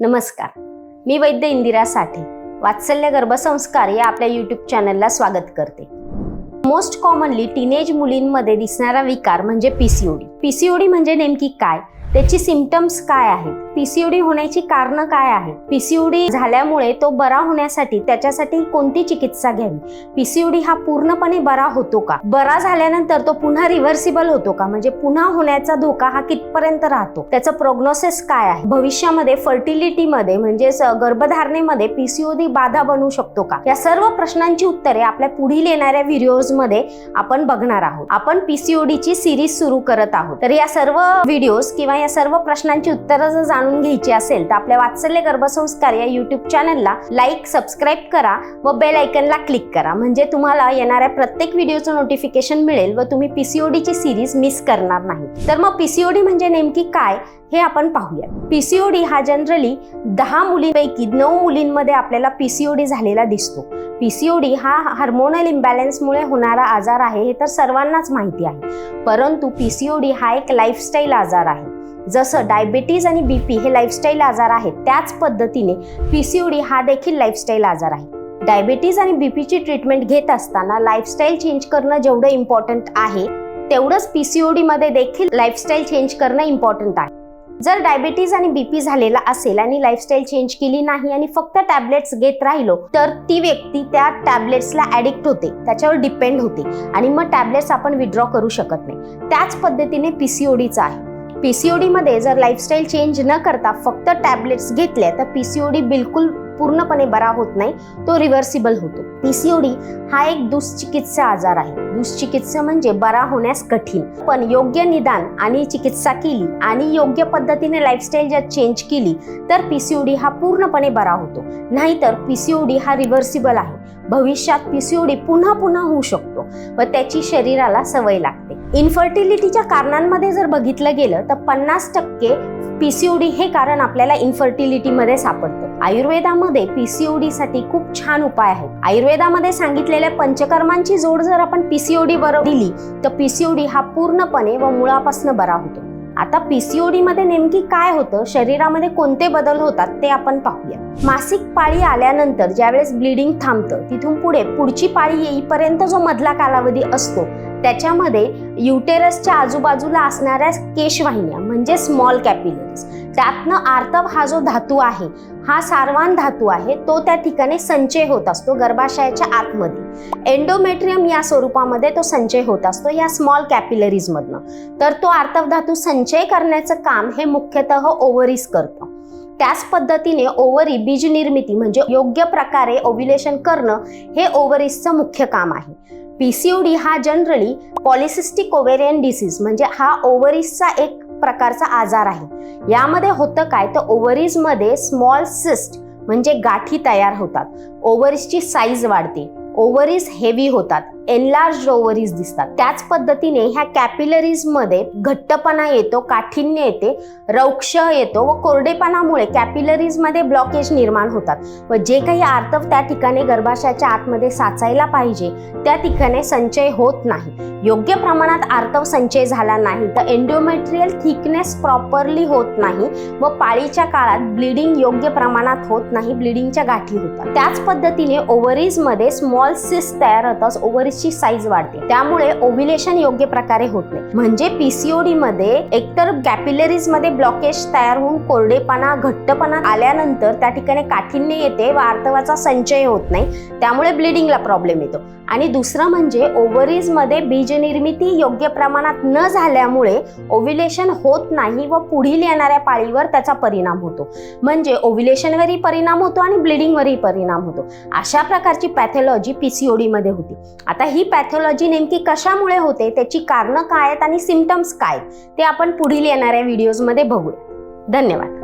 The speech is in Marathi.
नमस्कार. मी वैद्य इंदिरा साठे वात्सल्य गर्भसंस्कार या आपल्या यूट्यूब चॅनलला स्वागत करते. मोस्ट कॉमनली टीनेज मुलींमध्ये दिसणारा विकार म्हणजे पीसीओडी पीसीओडी म्हणजे नेमकी काय? त्याची सिमटम्स काय आहेत? पीसीओडी होण्याची कारणं काय आहे पीसीओडी झाल्यामुळे तो बरा होण्यासाठी त्याच्यासाठी कोणती चिकित्सा घ्यावी? पीसीओडी हा पूर्णपणे बरा होतो का? बरा झाल्यानंतर तो पुन्हा रिव्हर्सिबल होतो का? म्हणजे पुन्हा होण्याचा धोका हा कितपर्यंत राहतो? त्याचं प्रोग्नोसिस काय आहे? भविष्यामध्ये फर्टिलिटीमध्ये म्हणजेच गर्भधारणेमध्ये पीसीओडी बाधा बनू शकतो का? या सर्व प्रश्नांची उत्तरे आपल्या पुढील येणाऱ्या व्हिडिओजमध्ये आपण बघणार आहोत. आपण पीसीओडी ची सिरीज सुरू करत आहोत. तर या सर्व व्हिडिओज किंवा या सर्व प्रश्नांची उत्तरं जर जाणून घ्यायची असेल तर आपल्या वात्सल्य गर्भसंस्कार या युट्यूब चॅनलला लाईक सबस्क्राईब करा व बेल आयकनला क्लिक करा. म्हणजे तुम्हाला येणाऱ्या प्रत्येक व्हिडिओचं नोटिफिकेशन मिळेल व तुम्ही पीसीओडी ची सिरीज मिस करणार नाही. तर मग पीसीओडी म्हणजे नेमकी काय हे आपण पाहूया. पीसीओडी हा जनरली दहा मुलींपैकी नऊ मुलींमध्ये आपल्याला पीसीओडी झालेला दिसतो. पीसीओडी हा हार्मोनल इम्बॅलन्समुळे होणारा आजार आहे हे तर सर्वांनाच माहिती आहे. परंतु पीसीओडी हा एक लाईफस्टाईल आजार आहे. जसं डायबिटीज आणि बीपी हे लाईफस्टाईल आजार आहेत त्याच पद्धतीने पीसीओडी हा देखील लाईफस्टाईल आजार आहे. डायबिटीज आणि बीपीची ट्रीटमेंट घेत असताना लाईफस्टाईल चेंज करणं जेवढं इम्पॉर्टंट आहे तेवढंच पीसीओडी मध्ये देखील लाईफस्टाईल चेंज करणं इम्पॉर्टंट आहे. जर डायबिटीज आणि बीपी झालेला असेल आणि लाईफस्टाईल चेंज केली नाही आणि फक्त टॅबलेट्स घेत राहिलो तर ती व्यक्ती त्या टॅबलेट्सला ऍडिक्ट होते त्याच्यावर डिपेंड होते आणि मग टॅबलेट्स आपण विड्रॉ करू शकत नाही. त्याच पद्धतीने पीसीओडीचं आहे. पी सी ओ डीमध्ये जर लाईफस्टाईल चेंज न करता फक्त टॅबलेट्स घेतल्या तर पी सी ओ डी बिलकुल पूर्णपणे बरा होत नाही. तो रिव्हर्सिबल होतो. पी सी ओ डी हा एक दुष्चिकित्सा आजार आहे. दुष्चिकित्सा म्हणजे बरा होण्यास कठीण. पण योग्य निदान आणि चिकित्सा केली आणि योग्य पद्धतीने लाईफस्टाईल जर चेंज केली तर पी सी ओ डी हा पूर्णपणे बरा होतो. नाहीतर पी सी ओ डी हा रिव्हर्सिबल आहे. भविष्यात पीसीओडी पुन्हा पुन्हा होऊ शकतो व त्याची शरीराला सवय लागते. इन्फर्टिलिटीच्या कारणांमध्ये जर बघितलं गेलं तर पन्नास टक्के पीसीओडी हे कारण आपल्याला इन्फर्टिलिटीमध्ये सापडतं. आयुर्वेदामध्ये पीसीओडी साठी खूप छान उपाय आहेत. आयुर्वेदामध्ये सांगितलेल्या पंचकर्मांची जोड जर आपण पीसीओडी बरोबर दिली तर पीसीओडी हा पूर्णपणे व मुळापासून बरा होतो. आता पीसीओडी मध्ये नेमकी काय होतं? शरीरामध्ये कोणते बदल होतात ते आपण पाहूया. मासिक पाळी आल्यानंतर ज्यावेळेस ब्लिडिंग थांबतं तिथून पुढे पुढची पाळी येईपर्यंत जो मधला कालावधी असतो त्याच्यामध्ये युटेरसच्या आजूबाजूला असणाऱ्या केशवाहिन्या म्हणजे स्मॉल कॅपिलरीज त्यातनं आर्तव हा जो धातू आहे हा सारवान धातू आहे तो त्या ठिकाणी संचय होत असतो गर्भाशयाच्या आतमध्ये. एंडोमेट्रियम या स्वरूपामध्ये तो संचय होत असतो या स्मॉल कॅपिलरीज मधनं. तर तो आर्तव धातू संचय करण्याचं काम हे मुख्यतः ओव्हरीज करतं. त्याच पद्धतीने ओव्हरी बीज निर्मिती म्हणजे योग्य प्रकारे ओव्युलेशन करणं हे ओव्हरीजचं मुख्य काम आहे. पीसीओडी हा जनरली पॉलिसिस्टिक ओव्हेरियन डिसीज म्हणजे हा ओव्हरीजचा एक प्रकारचा आजार आहे. यामध्ये होतं काय? तर ओव्हरीजमध्ये स्मॉल सिस्ट म्हणजे गाठी तयार होतात. ओव्हरीजची साईज वाढते. ओव्हरीज हेवी होतात. एनलार्ज ओव्हरीज दिसतात. त्याच पद्धतीने ह्या कॅपिलरीजमध्ये घट्टपणा येतो काठिण्य येते रौक्ष येतो व कोरडेपणामुळे कॅपिलरीजमध्ये ब्लॉकेज निर्माण होतात. व जे काही आर्तव त्या ठिकाणी गर्भाशयाच्या आतमध्ये साचायला पाहिजे त्या ठिकाणी संचय होत नाही. योग्य प्रमाणात आर्तव संचय झाला नाही तर एन्डोमेट्रियल थिकनेस प्रॉपरली होत नाही व पाळीच्या काळात ब्लिडिंग योग्य प्रमाणात होत नाही ब्लिडिंगच्या गाठी होतात. त्याच पद्धतीने ओव्हरीजमध्ये स्मॉल सिस तयार होतात ची साईज वाढते. त्यामुळे ओव्युलेशन योग्य प्रकारे होत नाही. म्हणजे पीसीओडी मध्ये एकतर कॅपिलरीजमध्ये ब्लॉकेज तयार होऊन कोरडेपणा घट्टपणा आल्यानंतर त्या ठिकाणी काठीण्य येते व आर्तवाचा संचय होत नाही. त्यामुळे ब्लिडिंगला प्रॉब्लेम येतो. आणि दुसरं म्हणजे ओव्हरीजमध्ये बीज निर्मिती योग्य प्रमाणात न झाल्यामुळे ओव्युलेशन होत नाही व पुढील येणाऱ्या पाळीवर त्याचा परिणाम होतो. म्हणजे ओव्युलेशनवरही परिणाम होतो आणि ब्लिडिंगवरही परिणाम होतो. अशा प्रकारची पॅथॉलॉजी पीसीओडी मध्ये होती. आता ही पॅथॉलॉजी नेमकी कशामुळे होते? त्याची कारणं काय आहेत आणि सिमटम्स काय ते आपण पुढील येणाऱ्या व्हिडिओजमध्ये बघूया. धन्यवाद.